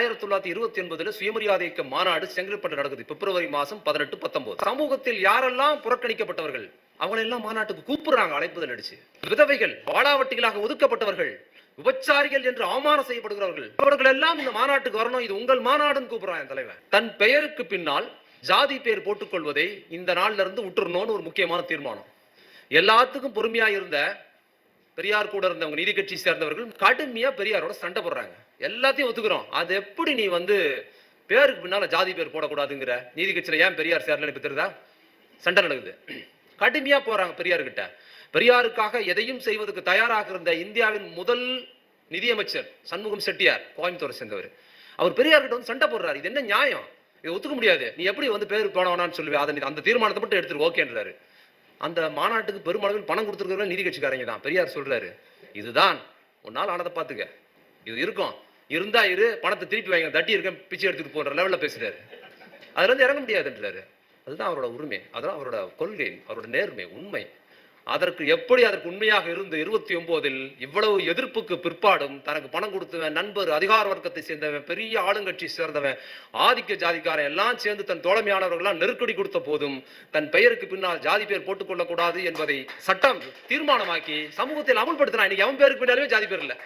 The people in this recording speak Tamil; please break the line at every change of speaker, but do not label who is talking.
ஆயிரத்தி தொள்ளாயிரத்தி இருபத்தி ஒன்பதுல சுயமரியாதை இயக்க மாநாடு செங்கல்பட்டு நடக்குது. பிப்ரவரி மாசம் பதினெட்டு பத்தொன்பது சமூகத்தில் யாரெல்லாம் புறக்கணிக்கப்பட்டவர்கள் அவங்களை எல்லாம் மாநாட்டுக்கு கூப்பிடுறாங்க அழைப்புதல் அடிச்சு. விதவைகள் வாடாவட்டிகளாக ஒதுக்கப்பட்டவர்கள் விபச்சாரிகள் என்று அவமானம் செய்யப்படுகிறார்கள் அவர்கள் எல்லாம் இந்த மாநாட்டுக்கு வரணும் இது உங்கள் மாநாடுன்னு கூப்பிடுறான் தலைவர் தன் பெயருக்கு பின்னால் ஜாதி பெயர் போட்டுக்கொள்வதை இந்த நாள்ல இருந்து விட்டுறணும்னு ஒரு முக்கியமான தீர்மானம். எல்லாத்துக்கும் பொறுமையா இருந்த பெரியார் கூட இருந்தவங்க நீதி கட்சி சேர்ந்தவர்கள் கடுமையா பெரியாரோட சண்டை போடுறாங்க. எல்லாத்தையும் ஒத்துக்கிறோம். அது எப்படி நீ வந்து பேருக்கு பின்னால ஜாதி பேர் போடக்கூடாதுங்கிற? நீதி கட்சியில ஏன் பெரியார் சேரலன்னு தெரியுதா? சண்டை நடக்குது. கடுமையா போறாங்க பெரியார் கிட்ட பெரியாருக்காக எதையும் செய்வதற்கு தயாராக இருந்த இந்தியாவின் முதல் நிதியமைச்சர் சண்முகம் செட்டியார் கோயம்புத்தூரை சேர்ந்தவர். அவர் பெரியார் கிட்ட வந்து சண்டை போடுறாரு. இது என்ன நியாயம்? இதை ஒத்துக்க முடியாது. நீ எப்படி வந்து பேர் போனவனான்னு சொல்லுவேன் அதை நீ- அந்த தீர்மானத்தை மட்டும் எடுத்துரு ஓகேன்றாரு. அந்த மாநாட்டுக்கு பெருமளவில் பணம் கொடுத்துருக்கிறவங்க நீதி கட்சிக்காரங்க தான். பெரியார் சொல்றாரு. இதுதான். உன்னால் ஆனதை பார்த்துக்க. இது இருக்கும். இருந்தா இரு பணத்தை திருப்பி வாங்க. தட்டி இருக்க பிச்சை எடுத்துட்டு போன்ற லெவல்ல பேசுறாரு. அதுல இருந்து இறங்க முடியாதுன்றாரு. அதுதான் அவரோட உரிமை. அதுதான் அவரோட கொள்கை அவரோட நேர்மை உண்மை. அதற்கு எப்படி அதற்கு உண்மையாக இருந்து இருபத்தி ஒன்பதில் இவ்வளவு எதிர்ப்புக்கு பிற்பாடும் தனக்கு பணம் கொடுத்தவன் நண்பர் அதிகார வர்க்கத்தை சேர்ந்தவன் பெரிய ஆளுங்கட்சி சேர்ந்தவன் ஆதிக்க ஜாதிக்காரன் எல்லாம் சேர்ந்து தன் தோழமையானவர்கள்லாம் நெருக்கடி கொடுத்த போதும் தன் பெயருக்கு பின்னால் ஜாதி பெயர் போட்டுக்கொள்ளக்கூடாது என்பதை சட்டம் தீர்மானமாக்கி சமூகத்தில் அமல்படுத்தினா இன்னைக்கு அவன் பேருக்கு பின்னாலே ஜாதி பேர் இல்லை.